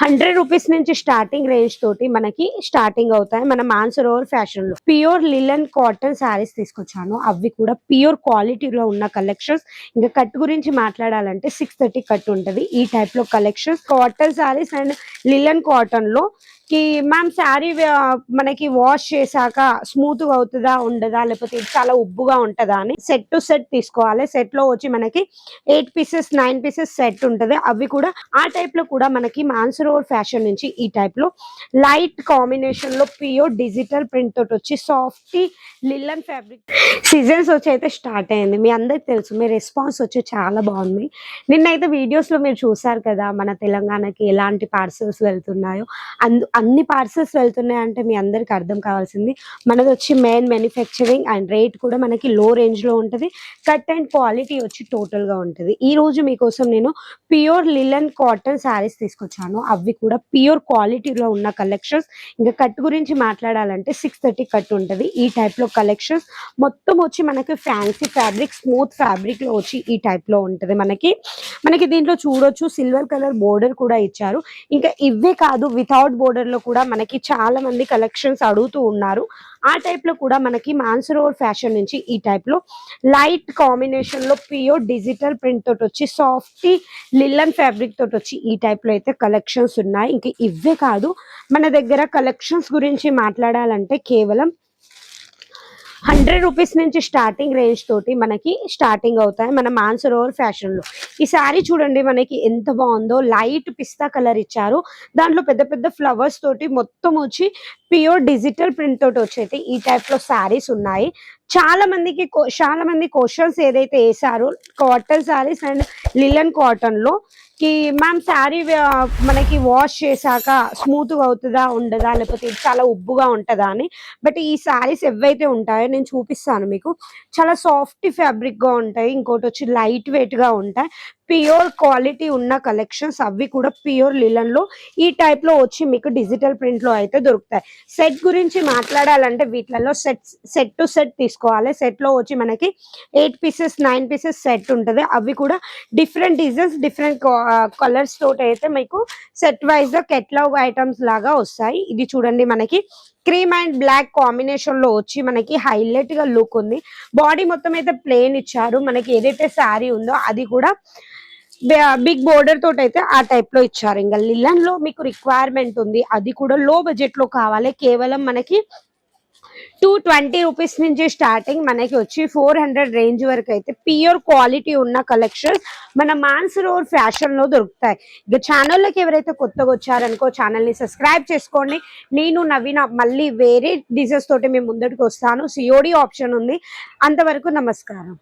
Hundred rupees నుంచి starting range తోటి మనకి స్టార్టింగ్ అవుతాయి. మన మాన్సరోవర్ ఫ్యాషన్లో ప్యూర్ లిలన్ కాటన్ శారీస్ తీసుకొచ్చాను. అవి కూడా ప్యూర్ క్వాలిటీలో ఉన్న కలెక్షన్స్. ఇంకా కట్ గురించి మాట్లాడాలంటే సిక్స్ థర్టీ కట్ ఉంటది ఈ టైప్లో collections. Cotton saris and linen కాటన్లో కి మ్యామ్ శారీ మనకి వాష్ చేశాక స్మూత్గా అవుతుందా ఉండదా లేకపోతే చాలా ఉబ్బుగా ఉంటుందా అని సెట్ టు సెట్ తీసుకోవాలి. సెట్లో వచ్చి మనకి eight pieces nine pieces set ఉంటది. అవి కూడా ఆ టైప్లో కూడా మనకి మాన్సరోవర్ ఫ్యాషన్ నుంచి ఈ టైప్లో లైట్ కాంబినేషన్లో ప్యూర్ డిజిటల్ ప్రింట్ తోటి వచ్చి సాఫ్ట్ లిల్లన్ ఫ్యాబ్రిక్ సీజన్స్ వచ్చి అయితే స్టార్ట్ అయింది. మీ అందరికి తెలుసు మీ రెస్పాన్స్ వచ్చి చాలా బాగుంది. నిన్నైతే వీడియోస్లో మీరు చూసారు కదా మన తెలంగాణకి ఎలాంటి పార్సల్స్ వెళ్తున్నాయో. అందు అన్ని పార్సల్స్ వెళ్తున్నాయి అంటే మీ అందరికి అర్థం కావాల్సింది. మనది వచ్చి మెయిన్ మ్యానుఫ్యాక్చరింగ్ అండ్ రేట్ కూడా మనకి లో రేంజ్లో ఉంటుంది. కట్ అండ్ క్వాలిటీ వచ్చి టోటల్గా ఉంటుంది. ఈ రోజు మీకోసం నేను ప్యూర్ లిలన్ కాటన్ శారీస్ తీసుకొచ్చాను. అవి కూడా ప్యూర్ క్వాలిటీలో ఉన్న కలెక్షన్స్ ఇంకా కట్ గురించి మాట్లాడాలంటే సిక్స్ థర్టీ కట్ ఉంటుంది. ఈ టైప్లో కలెక్షన్స్ మొత్తం వచ్చి మనకి ఫ్యాన్సీ ఫ్యాబ్రిక్ స్మూత్ ఫ్యాబ్రిక్లో వచ్చి ఈ టైప్లో ఉంటది మనకి. మనకి దీంట్లో చూడొచ్చు సిల్వర్ కలర్ బోర్డర్ కూడా ఇచ్చారు. ఇంకా ఇవే కాదు వితౌట్ బోర్డర్ లో కూడా మనకి చాలా మంది కలెక్షన్స్ అడుగుతూ ఉన్నారు. ఆ టైప్లో కూడా మనకి మాన్సరోవర్ ఫ్యాషన్ నుంచి ఈ టైప్లో లైట్ కాంబినేషన్లో ప్యూర్ డిజిటల్ ప్రింట్ తోటి వచ్చి సాఫ్ట్ లిల్లన్ ఫ్యాబ్రిక్ తోటి వచ్చి ఈ టైప్లో అయితే కలెక్షన్స్ ఉన్నాయి. ఇంకా ఇవే కాదు మన దగ్గర కలెక్షన్స్ గురించి మాట్లాడాలంటే కేవలం హండ్రెడ్ రూపీస్ నుంచి స్టార్టింగ్ రేంజ్ తోటి మనకి స్టార్టింగ్ అవుతాయి. మన మాన్సరోవర్ ఫ్యాషన్లో ఈ సారీ చూడండి మనకి ఎంత బాగుందో. లైట్ పిస్తా కలర్ ఇచ్చారు. దాంట్లో పెద్ద పెద్ద ఫ్లవర్స్ తోటి మొత్తం వచ్చి ప్యూర్ డిజిటల్ ప్రింట్ తోటి వచ్చేది ఈ టైప్లో శారీస్ ఉన్నాయి. చాలా మందికి చాలా మంది క్వశ్చన్స్ ఏదైతే వేసారో కాటన్ శారీస్ అండ్ లిలన్ కాటన్లో కి మ్యామ్ శారీ మనకి వాష్ చేశాక స్మూత్ అవుతుందా ఉండదా లేకపోతే చాలా ఉబ్బుగా ఉంటుందా అని. బట్ ఈ శారీస్ ఎవైతే ఉంటాయో నేను చూపిస్తాను మీకు. చాలా సాఫ్ట్ ఫ్యాబ్రిక్గా ఉంటాయి ఇంకోటి వచ్చి లైట్ వెయిట్గా ఉంటాయి. ప్యూర్ క్వాలిటీ ఉన్న కలెక్షన్స్ అవి కూడా ప్యూర్ లిలన్లో ఈ టైప్లో వచ్చి మీకు డిజిటల్ ప్రింట్లో అయితే దొరుకుతాయి. సెట్ గురించి మాట్లాడాలంటే వీటిలలో సెట్ సెట్ టు సెట్ తీసుకోవాలి. సెట్లో వచ్చి మనకి eight pieces nine pieces set ఉంటుంది. అవి కూడా డిఫరెంట్ డిజైన్స్ డిఫరెంట్ కలర్స్ తోటి అయితే మీకు సెట్ వైజ్గా కెట్లాగ్ ఐటమ్స్ లాగా వస్తాయి. ఇది చూడండి మనకి క్రీమ్ అండ్ బ్లాక్ కాంబినేషన్లో వచ్చి మనకి హైలైట్గా లుక్ ఉంది. బాడీ మొత్తం అయితే ప్లేన్ ఇచ్చారు. మనకి ఏదైతే శారీ ఉందో అది కూడా బిగ్ బోర్డర్ తోటి అయితే ఆ టైప్లో ఇచ్చారు. ఇంకా లిలన్లో మీకు రిక్వైర్మెంట్ ఉంది. అది కూడా లో బడ్జెట్లో కావాలి. కేవలం మనకి టూ ట్వంటీ రూపీస్ నుంచి స్టార్టింగ్ మనకి వచ్చి ఫోర్ హండ్రెడ్ రేంజ్ వరకు అయితే ప్యూర్ క్వాలిటీ ఉన్న కలెక్షన్ మన మాన్సరోవర్ ఫ్యాషన్లో ఫ్యాషన్లో దొరుకుతాయి. ఇక ఛానల్లోకి ఎవరైతే కొత్తగా వచ్చారనుకో ఛానల్ని సబ్స్క్రైబ్ చేసుకోండి. నేను నవీన మళ్ళీ వేరే డిజైన్స్ తోటి మేము ముందటికి వస్తాను. సిఓడి ఆప్షన్ ఉంది. అంతవరకు నమస్కారం.